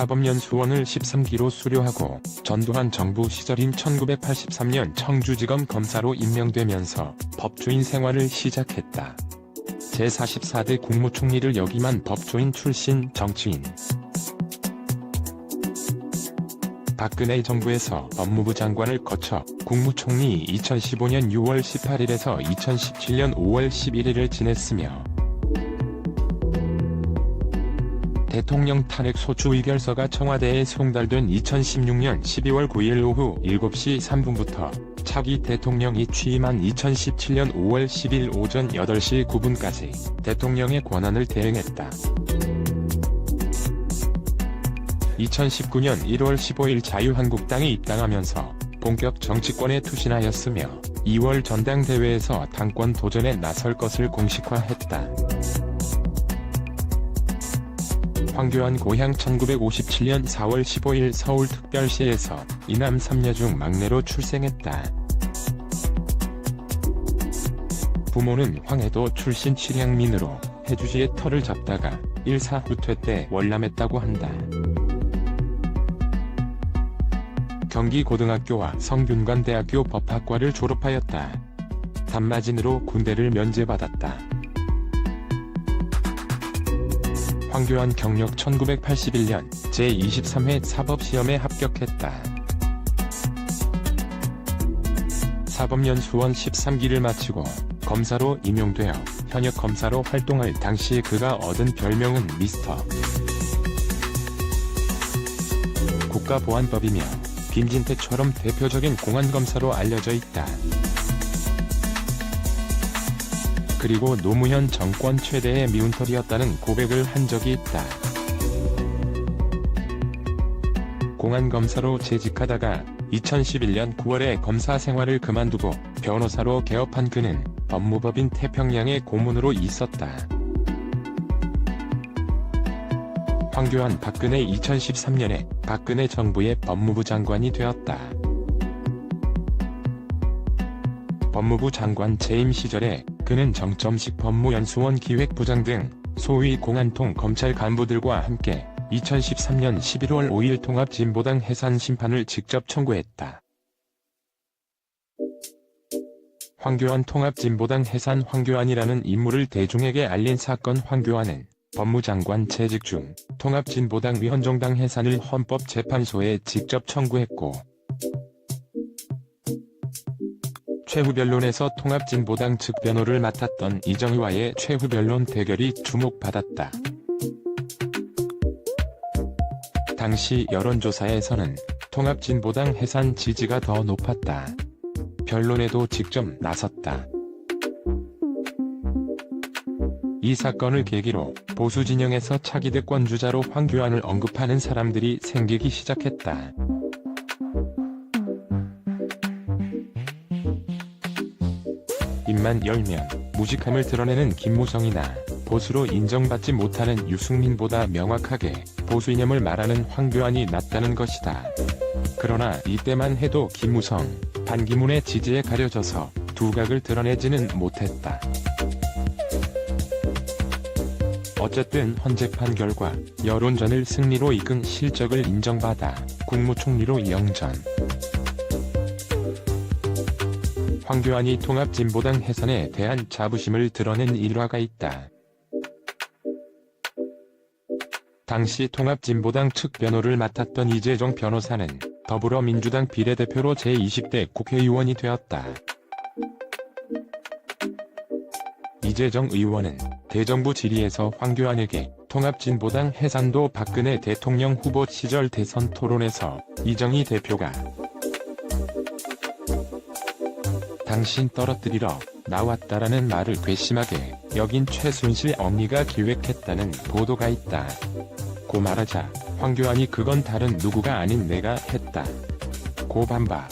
사법연수원을 13기로 수료하고 전두환 정부 시절인 1983년 청주지검 검사로 임명되면서 법조인 생활을 시작했다. 제44대 국무총리를 역임한 법조인 출신 정치인. 박근혜 정부에서 법무부 장관을 거쳐 국무총리 2015년 6월 18일에서 2017년 5월 11일을 지냈으며 대통령 탄핵 소추 의결서가 청와대에 송달된 2016년 12월 9일 오후 7시 3분부터 차기 대통령이 취임한 2017년 5월 10일 오전 8시 9분까지 대통령의 권한을 대행했다. 2019년 1월 15일 자유한국당에 입당하면서 본격 정치권에 투신하였으며 2월 전당대회에서 당권 도전에 나설 것을 공식화했다. 황교안 고향 1957년 4월 15일 서울특별시에서 이남 3녀 중 막내로 출생했다. 부모는 황해도 출신 칠양민으로 해주시의 터를 잡다가 일사 후퇴 때 월남했다고 한다. 경기고등학교와 성균관대학교 법학과를 졸업하였다. 단마진으로 군대를 면제받았다. 황교안 경력 1981년 제23회 사법시험에 합격했다. 사법연수원 13기를 마치고 검사로 임용되어 현역 검사로 활동할 당시 그가 얻은 별명은 미스터 국가보안법이며 김진태처럼 대표적인 공안검사로 알려져 있다. 그리고 노무현 정권 최대의 미운털이었다는 고백을 한 적이 있다. 공안검사로 재직하다가 2011년 9월에 검사 생활을 그만두고 변호사로 개업한 그는 법무법인 태평양의 고문으로 있었다. 황교안 박근혜 2013년에 박근혜 정부의 법무부 장관이 되었다. 법무부 장관 재임 시절에 그는 정점식 법무연수원 기획부장 등 소위 공안통 검찰 간부들과 함께 2013년 11월 5일 통합진보당 해산 심판을 직접 청구했다. 황교안 통합진보당 해산 황교안이라는 인물을 대중에게 알린 사건 황교안은 법무장관 재직 중 통합진보당 위헌정당 해산을 헌법재판소에 직접 청구했고 최후 변론에서 통합진보당 측 변호를 맡았던 이정희와의 최후 변론 대결이 주목받았다. 당시 여론조사에서는 통합진보당 해산 지지가 더 높았다. 변론에도 직접 나섰다. 이 사건을 계기로 보수 진영에서 차기 대권 주자로 황교안을 언급하는 사람들이 생기기 시작했다. 입만 열면 무식함을 드러내는 김무성이나 보수로 인정받지 못하는 유승민보다 명확하게 보수 이념을 말하는 황교안이 낫다는 것이다. 그러나 이때만 해도 김무성, 반기문의 지지에 가려져서 두각을 드러내지는 못했다. 어쨌든 헌재판 결과 여론전을 승리로 이끈 실적을 인정받아 국무총리로 영전. 황교안이 통합진보당 해산에 대한 자부심을 드러낸 일화가 있다. 당시 통합진보당 측 변호를 맡았던 이재정 변호사는 더불어민주당 비례대표로 제20대 국회의원이 되었다. 이재정 의원은 대정부 질의에서 황교안에게 통합진보당 해산도 박근혜 대통령 후보 시절 대선 토론에서 이정희 대표가 당신 떨어뜨리러 나왔다라는 말을 괘씸하게 여긴 최순실 언니가 기획했다는 보도가 있다. 고 말하자 황교안이 그건 다른 누구가 아닌 내가 했다. 고 반박.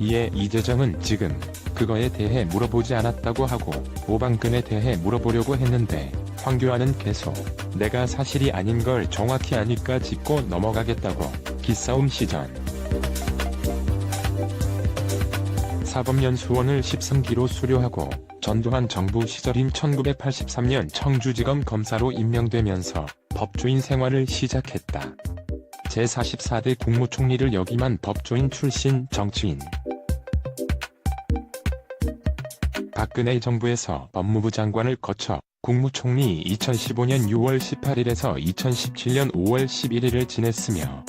이에 이재정은 지금 그거에 대해 물어보지 않았다고 하고 오방근에 대해 물어보려고 했는데 황교안은 계속 내가 사실이 아닌 걸 정확히 아니까 짚고 넘어가겠다고 기싸움 시전. 사법연 수원을 13기로 수료하고 전두환 정부 시절인 1983년 청주지검 검사로 임명되면서 법조인 생활을 시작했다. 제44대 국무총리를 역임한 법조인 출신 정치인. 박근혜 정부에서 법무부 장관을 거쳐 국무총리 2015년 6월 18일에서 2017년 5월 11일을 지냈으며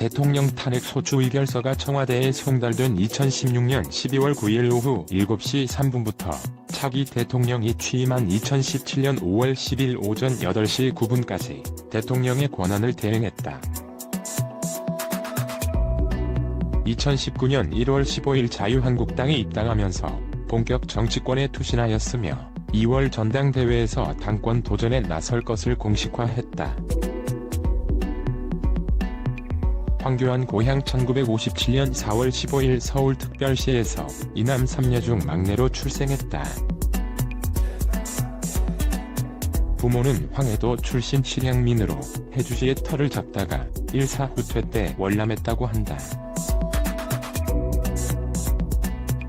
대통령 탄핵 소추 의결서가 청와대에 송달된 2016년 12월 9일 오후 7시 3분부터 차기 대통령이 취임한 2017년 5월 10일 오전 8시 9분까지 대통령의 권한을 대행했다. 2019년 1월 15일 자유한국당에 입당하면서 본격 정치권에 투신하였으며 2월 전당대회에서 당권 도전에 나설 것을 공식화했다. 황교안 고향 1957년 4월 15일 서울특별시에서 이남 3녀 중 막내로 출생했다. 부모는 황해도 출신 실향민으로 해주시의 털을 잡다가 일사후퇴 때 월남했다고 한다.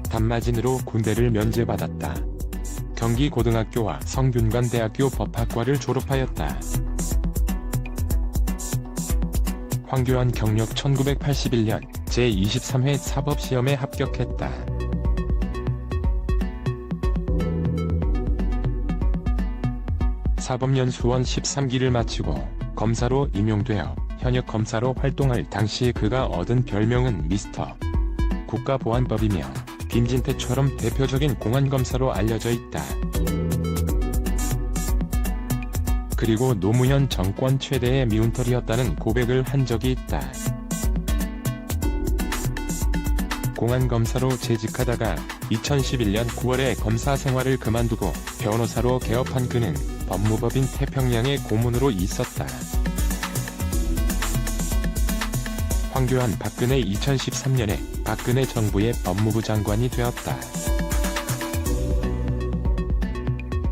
단마진으로 군대를 면제받았다. 경기고등학교와 성균관대학교 법학과를 졸업하였다. 황교안 경력 1981년 제23회 사법시험에 합격했다. 사법연수원 13기를 마치고 검사로 임용되어 현역 검사로 활동할 당시 그가 얻은 별명은 미스터 국가보안법이며 김진태처럼 대표적인 공안검사로 알려져 있다. 그리고 노무현 정권 최대의 미운털이었다는 고백을 한 적이 있다. 공안검사로 재직하다가 2011년 9월에 검사 생활을 그만두고 변호사로 개업한 그는 법무법인 태평양의 고문으로 있었다. 황교안 박근혜 2013년에 박근혜 정부의 법무부 장관이 되었다.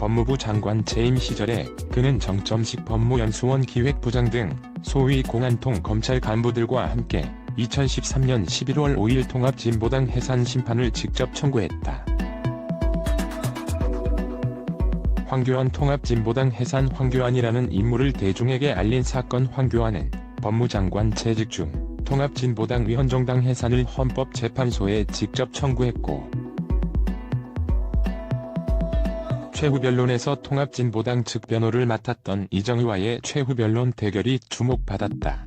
법무부 장관 재임 시절에 그는 정점식 법무연수원 기획부장 등 소위 공안통 검찰 간부들과 함께 2013년 11월 5일 통합진보당 해산 심판을 직접 청구했다. 황교안 통합진보당 해산 황교안이라는 인물을 대중에게 알린 사건 황교안은 법무장관 재직 중 통합진보당 위헌정당 해산을 헌법재판소에 직접 청구했고 최후변론에서 통합진보당 측 변호를 맡았던 이정희와의 최후변론 대결이 주목받았다.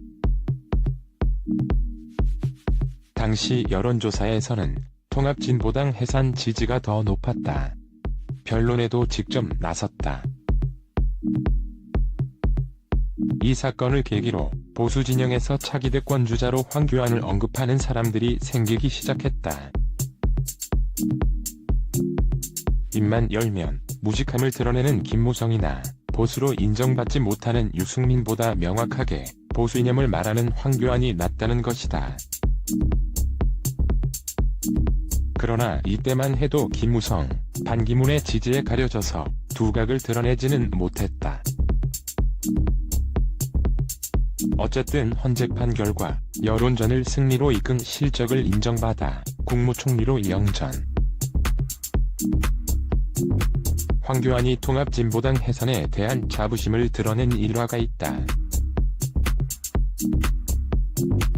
당시 여론조사에서는 통합진보당 해산 지지가 더 높았다. 변론에도 직접 나섰다. 이 사건을 계기로 보수 진영에서 차기 대권 주자로 황교안을 언급하는 사람들이 생기기 시작했다. 입만 열면 무식함을 드러내는 김무성이나 보수로 인정받지 못하는 유승민보다 명확하게 보수 이념을 말하는 황교안이 낫다는 것이다. 그러나 이때만 해도 김무성, 반기문의 지지에 가려져서 두각을 드러내지는 못했다. 어쨌든 헌재판 결과 여론전을 승리로 이끈 실적을 인정받아 국무총리로 영전. 황교안이 통합진보당 해산에 대한 자부심을 드러낸 일화가 있다.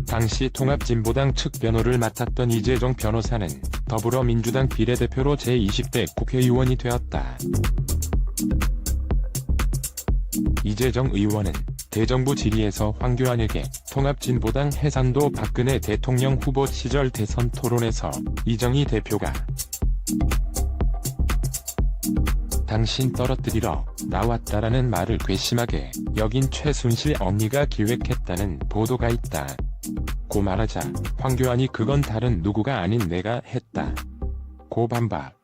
당시 통합진보당 측 변호를 맡았던 이재정 변호사는 더불어민주당 비례대표로 제20대 국회의원이 되었다. 이재정 의원은 대정부 질의에서 황교안에게 통합진보당 해산도 박근혜 대통령 후보 시절 대선 토론에서 이정희 대표가 당신 떨어뜨리러 나왔다라는 말을 괘씸하게 여긴 최순실 언니가 기획했다는 보도가 있다. 고 말하자 황교안이 그건 다른 누구가 아닌 내가 했다. 고 반박.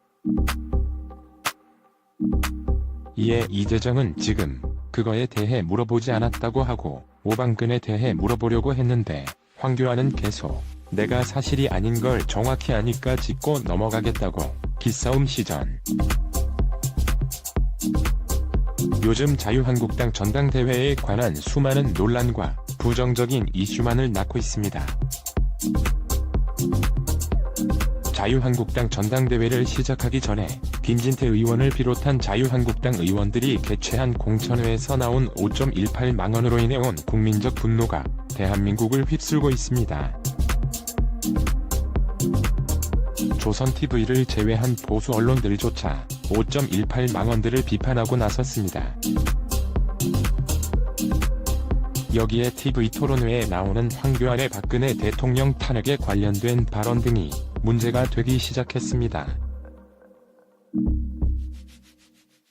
이에 이재정은 지금 그거에 대해 물어보지 않았다고 하고 오방근에 대해 물어보려고 했는데 황교안은 계속 내가 사실이 아닌 걸 정확히 아니까 짚고 넘어가겠다고 기싸움 시전. 요즘 자유한국당 전당대회에 관한 수많은 논란과 부정적인 이슈만을 낳고 있습니다. 자유한국당 전당대회를 시작하기 전에 김진태 의원을 비롯한 자유한국당 의원들이 개최한 공천회에서 나온 5.18만 원으로 인해 온 국민적 분노가 대한민국을 휩쓸고 있습니다. 조선TV를 제외한 보수 언론들조차 5.18만 원들을 비판하고 나섰습니다. 여기에 TV 토론회에 나오는 황교안의 박근혜 대통령 탄핵에 관련된 발언 등이 문제가 되기 시작했습니다.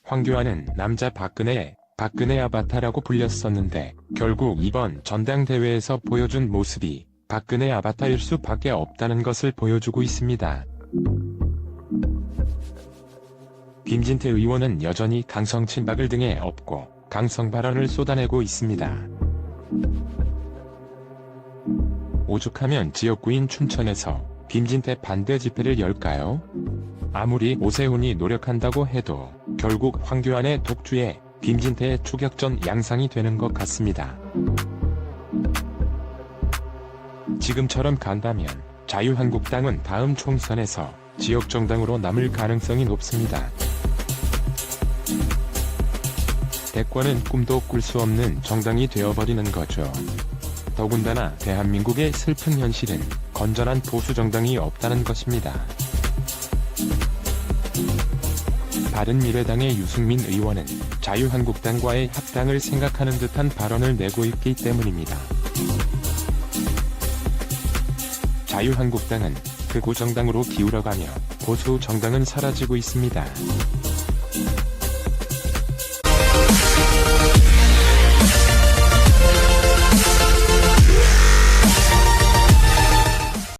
황교안은 남자 박근혜의 박근혜 아바타라고 불렸었는데 결국 이번 전당대회에서 보여준 모습이 박근혜 아바타일 수밖에 없다는 것을 보여주고 있습니다. 김진태 의원은 여전히 강성 친박을 등에 업고 강성 발언을 쏟아내고 있습니다. 오죽하면 지역구인 춘천에서 김진태 반대 집회를 열까요? 아무리 오세훈이 노력한다고 해도 결국 황교안의 독주에 김진태의 추격전 양상이 되는 것 같습니다. 지금처럼 간다면 자유한국당은 다음 총선에서 지역정당으로 남을 가능성이 높습니다. 대권은 꿈도 꿀 수 없는 정당이 되어버리는 거죠. 더군다나 대한민국의 슬픈 현실은 건전한 보수 정당이 없다는 것입니다. 바른미래당의 유승민 의원은 자유한국당과의 합당을 생각하는 듯한 발언을 내고 있기 때문입니다. 자유한국당은 극우 정당으로 기울어가며 보수 정당은 사라지고 있습니다.